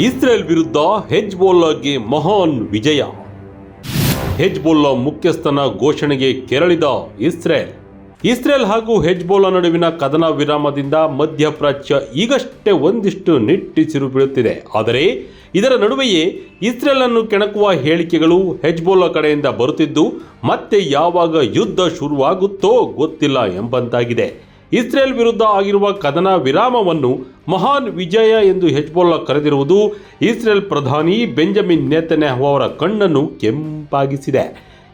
Israel ವಿರುದ್ಧ ಹೆಜ್ಬೋಲ್ಲಾಗೆ ಮಹಾನ್ ವಿಜಯ. ಹೆಜ್ಬೋಲ್ಲಾ ಮುಖ್ಯಸ್ಥನ ಘೋಷಣೆಗೆ ಕೆರಳಿದ ಇಸ್ರೇಲ್. ಇಸ್ರೇಲ್ ಹಾಗೂ ಹೆಜ್ಬೋಲಾ ನಡುವಿನ ಕದನ ವಿರಾಮದಿಂದ ಮಧ್ಯಪ್ರಾಚ್ಯ ಈಗಷ್ಟೇ ಒಂದಿಷ್ಟು ನಿಟ್ಟಿಸಿರು ಬೀಳುತ್ತಿದೆ. ಆದರೆ ಇದರ ನಡುವೆಯೇ ಇಸ್ರೇಲ್ ಅನ್ನು ಕೆಣಕುವ ಹೇಳಿಕೆಗಳು ಹೆಜ್ಬೋಲಾ ಕಡೆಯಿಂದ ಬರುತ್ತಿದ್ದು, ಮತ್ತೆ ಯಾವಾಗ ಯುದ್ಧ ಶುರುವಾಗುತ್ತೋ ಗೊತ್ತಿಲ್ಲ ಎಂಬಂತಾಗಿದೆ. ಇಸ್ರೇಲ್ ವಿರುದ್ಧ ಆಗಿರುವ ಕದನ ವಿರಾಮವನ್ನು ಮಹಾನ್ ವಿಜಯ ಎಂದು ಹೆಜ್ಬೋಲ್ಲಾ ಕರೆದಿರುವುದು ಇಸ್ರೇಲ್ ಪ್ರಧಾನಿ ಬೆಂಜಮಿನ್ ನೇತನ್ಯಾಹು ಅವರ ಕಣ್ಣನ್ನು ಕೆಂಪಾಗಿಸಿದೆ.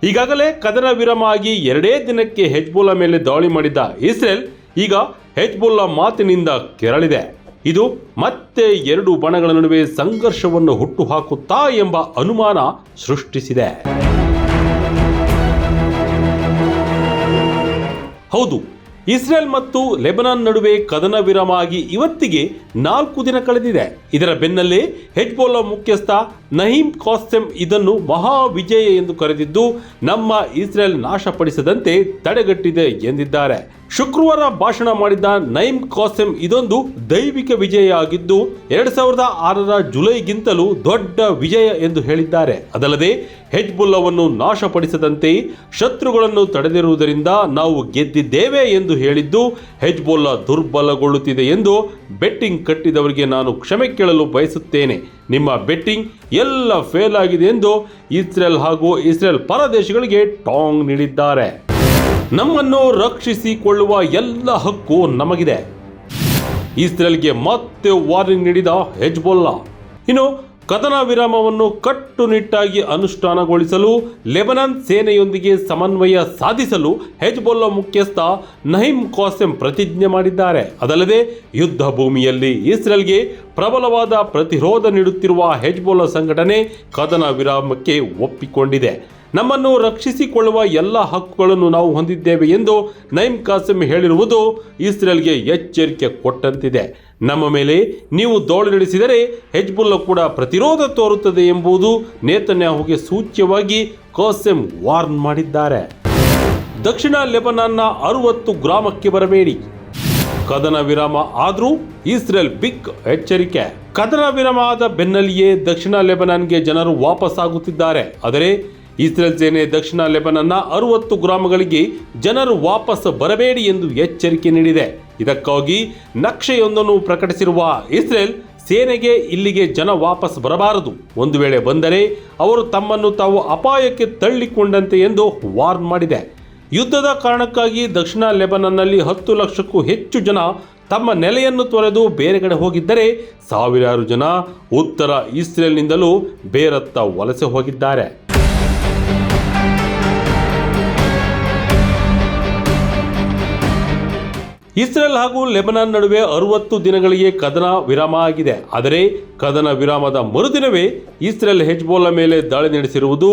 ಈಗಾಗಲೇ ಕದನ ವಿರಾಮ ಆಗಿ ಎರಡೇ ದಿನಕ್ಕೆ ಹೆಜ್ಬೋಲಾ ಮೇಲೆ ದಾಳಿ ಮಾಡಿದ್ದ ಇಸ್ರೇಲ್ ಈಗ ಹೆಜ್ಬೋಲ್ಲಾ ಮಾತಿನಿಂದ ಕೆರಳಿದೆ. ಇದು ಮತ್ತೆ ಎರಡು ಬಣಗಳ ನಡುವೆ ಸಂಘರ್ಷವನ್ನು ಹುಟ್ಟುಹಾಕುತ್ತಾ ಎಂಬ ಅನುಮಾನ ಸೃಷ್ಟಿಸಿದೆ. ಹೌದು ಇಸ್ರೇಲ್ ಮತ್ತು ಲೆಬನಾನ್ ನಡುವೆ ಕದನ ವಿರಾಮ ಆಗಿ ಇವತ್ತಿಗೆ ನಾಲ್ಕು ದಿನ ಕಳೆದಿದೆ. ಇದರ ಬೆನ್ನಲ್ಲೇ ಹೆಜ್ಬೋಲಾ ಮುಖ್ಯಸ್ಥ ನಹೀಂ ಕಾಸ್ಸೆಮ್ ಇದನ್ನು ಮಹಾ ವಿಜಯ ಎಂದು ಕರೆದಿದ್ದು, ನಮ್ಮ ಇಸ್ರೇಲ್ ನಾಶಪಡಿಸದಂತೆ ತಡೆಗಟ್ಟಿದೆ ಎಂದಿದ್ದಾರೆ. ಶುಕ್ರವಾರ ಭಾಷಣ ಮಾಡಿದ್ದ ನೈಮ್ ಕಾಸೆಮ್ ಇದೊಂದು ದೈವಿಕ ವಿಜಯ ಆಗಿದ್ದು, ಎರಡ್ ಸಾವಿರದ ಆರರ ಜುಲೈಗಿಂತಲೂ ದೊಡ್ಡ ವಿಜಯ ಎಂದು ಹೇಳಿದ್ದಾರೆ. ಅದಲ್ಲದೆ, ಹೆಜ್ಬುಲ್ಲವನ್ನು ನಾಶಪಡಿಸದಂತೆ ಶತ್ರುಗಳನ್ನು ತಡೆದಿರುವುದರಿಂದ ನಾವು ಗೆದ್ದಿದ್ದೇವೆ ಎಂದು ಹೇಳಿದ್ದು, ಹೆಜ್ಬುಲ್ಲಾ ದುರ್ಬಲಗೊಳ್ಳುತ್ತಿದೆ ಎಂದು ಬೆಟ್ಟಿಂಗ್ ಕಟ್ಟಿದವರಿಗೆ ನಾನು ಕ್ಷಮೆ ಕೇಳಲು ಬಯಸುತ್ತೇನೆ. ನಿಮ್ಮ ಬೆಟ್ಟಿಂಗ್ ಎಲ್ಲ ಫೇಲ್ ಆಗಿದೆ ಎಂದು ಇಸ್ರೇಲ್ ಹಾಗೂ ಇಸ್ರೇಲ್ ಪರ ದೇಶಗಳಿಗೆ ಟಾಂಗ್ ನೀಡಿದ್ದಾರೆ. ನಮ್ಮನ್ನು ರಕ್ಷಿಸಿಕೊಳ್ಳುವ ಎಲ್ಲ ಹಕ್ಕು ನಮಗಿದೆ. ಇಸ್ರೇಲ್ಗೆ ಮತ್ತೆ ವಾರ್ನಿಂಗ್ ನೀಡಿದ ಹೆಜ್ಬೊಲ್ಲಾ ಇನ್ನು ಕದನ ವಿರಾಮವನ್ನು ಕಟ್ಟುನಿಟ್ಟಾಗಿ ಅನುಷ್ಠಾನಗೊಳಿಸಲು ಲೆಬನಾನ್ ಸೇನೆಯೊಂದಿಗೆ ಸಮನ್ವಯ ಸಾಧಿಸಲು ಹೆಜ್ಬೊಲ್ಲಾ ಮುಖ್ಯಸ್ಥ ನಹಿಂ ಕಾಸೆಂ ಪ್ರತಿಜ್ಞೆ ಮಾಡಿದ್ದಾರೆ. ಅದಲ್ಲದೆ ಯುದ್ಧ ಭೂಮಿಯಲ್ಲಿ ಇಸ್ರೇಲ್ಗೆ ಪ್ರಬಲವಾದ ಪ್ರತಿರೋಧ ನೀಡುತ್ತಿರುವ ಹೆಜ್ಬೊಲ್ಲಾ ಸಂಘಟನೆ ಕದನ ವಿರಾಮಕ್ಕೆ ಒಪ್ಪಿಕೊಂಡಿದೆ. ನಮ್ಮನ್ನು ರಕ್ಷಿಸಿಕೊಳ್ಳುವ ಎಲ್ಲ ಹಕ್ಕುಗಳನ್ನು ನಾವು ಹೊಂದಿದ್ದೇವೆ ಎಂದು ನೈಮ್ ಕಾಸಿಂ ಹೇಳಿರುವುದು ಇಸ್ರೇಲ್ಗೆ ಎಚ್ಚರಿಕೆ ಕೊಟ್ಟಂತಿದೆ. ನಮ್ಮ ಮೇಲೆ ನೀವು ದಾಳಿ ನಡೆಸಿದರೆ ಹೆಜ್ಬುಲ್ಲ ಕೂಡ ಪ್ರತಿರೋಧ ತೋರುತ್ತದೆ ಎಂಬುದು ನೇತನ್ಯಾಹುಗೆ ಸೂಚ್ಯವಾಗಿ ಕಾಸಿಂ ವಾರ್ನ್ ಮಾಡಿದ್ದಾರೆ. ದಕ್ಷಿಣ ಲೆಬನಾನ್ನ ಅರುವತ್ತು ಗ್ರಾಮಕ್ಕೆ ಬರಬೇಡಿ. ಕದನ ವಿರಾಮ ಆದರೂ ಇಸ್ರೇಲ್ ಬಿಗ್ ಎಚ್ಚರಿಕೆ. ಕದನ ವಿರಾಮ ಆದ ಬೆನ್ನಲ್ಲಿಯೇ ದಕ್ಷಿಣ ಲೆಬನಾನ್ಗೆ ಜನರು ವಾಪಸ್ಸಾಗುತ್ತಿದ್ದಾರೆ. ಆದರೆ ಇಸ್ರೇಲ್ ಸೇನೆ ದಕ್ಷಿಣ ಲೆಬನನ್ನ ಅರುವತ್ತು ಗ್ರಾಮಗಳಿಗೆ ಜನರು ವಾಪಸ್ ಬರಬೇಡಿ ಎಂದು ಎಚ್ಚರಿಕೆ ನೀಡಿದೆ. ಇದಕ್ಕಾಗಿ ನಕ್ಷೆಯೊಂದನ್ನು ಪ್ರಕಟಿಸಿರುವ ಇಸ್ರೇಲ್ ಸೇನೆಗೆ ಇಲ್ಲಿಗೆ ಜನ ವಾಪಸ್ ಬರಬಾರದು. ಒಂದು ವೇಳೆ ಬಂದರೆ ಅವರು ತಮ್ಮನ್ನು ತಾವು ಅಪಾಯಕ್ಕೆ ತಳ್ಳಿಕೊಂಡಂತೆ ಎಂದು ವಾರ್ನ್ ಮಾಡಿದೆ. ಯುದ್ಧದ ಕಾರಣಕ್ಕಾಗಿ ದಕ್ಷಿಣ ಲೆಬನನ್ನಲ್ಲಿ ಹತ್ತು ಲಕ್ಷಕ್ಕೂ ಹೆಚ್ಚು ಜನ ತಮ್ಮ ನೆಲೆಯನ್ನು ತೊರೆದು ಬೇರೆ ಕಡೆ ಹೋಗಿದ್ದರೆ ಸಾವಿರಾರು ಜನ ಉತ್ತರ ಇಸ್ರೇಲ್ನಿಂದಲೂ ಬೇರತ್ತ ವಲಸೆ ಹೋಗಿದ್ದಾರೆ. ಇಸ್ರೇಲ್ ಹಾಗೂ ಲೆಬನಾನ್ ನಡುವೆ ಅರವತ್ತು ದಿನಗಳಿಗೆ ಕದನ ವಿರಾಮ ಆಗಿದೆ. ಆದರೆ ಕದನ ವಿರಾಮದ ಮರುದಿನವೇ ಇಸ್ರೇಲ್ ಹೆಜ್ಬೋಲಾ ಮೇಲೆ ದಾಳಿ ನಡೆಸಿರುವುದು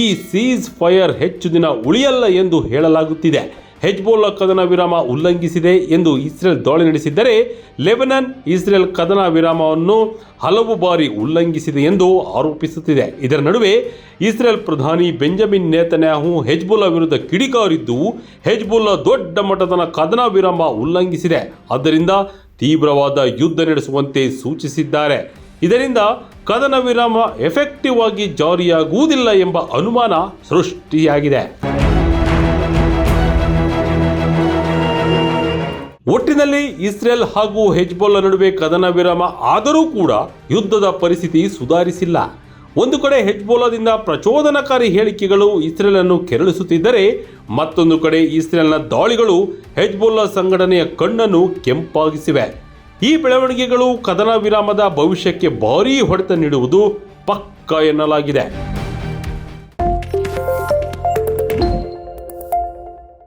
ಈ ಸೀಸ್ ಫೈರ್ ಹೆಚ್ಚು ದಿನ ಉಳಿಯಲ್ಲ ಎಂದು ಹೇಳಲಾಗುತ್ತಿದೆ. ಹೆಜ್ಬೋಲಾ ಕದನ ವಿರಾಮ ಉಲ್ಲಂಘಿಸಿದೆ ಎಂದು ಇಸ್ರೇಲ್ ದಾಳಿ ನಡೆಸಿದ್ದರೆ ಲೆಬನನ್ ಇಸ್ರೇಲ್ ಕದನ ವಿರಾಮವನ್ನು ಹಲವು ಬಾರಿ ಉಲ್ಲಂಘಿಸಿದೆ ಎಂದು ಆರೋಪಿಸುತ್ತಿದೆ. ಇದರ ನಡುವೆ ಇಸ್ರೇಲ್ ಪ್ರಧಾನಿ ಬೆಂಜಮಿನ್ ನೇತನ್ಯಾಹು ಹೆಜ್ಬುಲ್ಲಾ ವಿರುದ್ಧ ಕಿಡಿಕಾರಿದ್ದು ಹೆಜ್ಬುಲ್ಲಾ ದೊಡ್ಡ ಮಟ್ಟದ ಕದನ ವಿರಾಮ ಉಲ್ಲಂಘಿಸಿದೆ. ಆದ್ದರಿಂದ ತೀವ್ರವಾದ ಯುದ್ಧ ನಡೆಸುವಂತೆ ಸೂಚಿಸಿದ್ದಾರೆ. ಇದರಿಂದ ಕದನ ವಿರಾಮ ಎಫೆಕ್ಟಿವ್ ಆಗಿ ಜಾರಿಯಾಗುವುದಿಲ್ಲ ಎಂಬ ಅನುಮಾನ ಸೃಷ್ಟಿಯಾಗಿದೆ. ಒಟ್ಟಿನಲ್ಲಿ ಇಸ್ರೇಲ್ ಹಾಗೂ ಹೆಜ್ಬೊಲ್ಲಾ ನಡುವೆ ಕದನ ವಿರಾಮ ಆದರೂ ಕೂಡ ಯುದ್ಧದ ಪರಿಸ್ಥಿತಿ ಸುಧಾರಿಸಿಲ್ಲ. ಒಂದು ಕಡೆ ಹೆಜ್ಬೋಲಾದಿಂದ ಪ್ರಚೋದನಕಾರಿ ಹೇಳಿಕೆಗಳು ಇಸ್ರೇಲ್ ಅನ್ನು ಕೆರಳಿಸುತ್ತಿದ್ದರೆ, ಮತ್ತೊಂದು ಕಡೆ ಇಸ್ರೇಲ್ನ ದಾಳಿಗಳು ಹೆಜ್ಬೋಲಾ ಸಂಘಟನೆಯ ಕಣ್ಣನ್ನು ಕೆಂಪಾಗಿಸಿವೆ. ಈ ಬೆಳವಣಿಗೆಗಳು ಕದನ ವಿರಾಮದ ಭವಿಷ್ಯಕ್ಕೆ ಭಾರೀ ಹೊಡೆತ ನೀಡುವುದು ಪಕ್ಕ ಎನ್ನಲಾಗಿದೆ.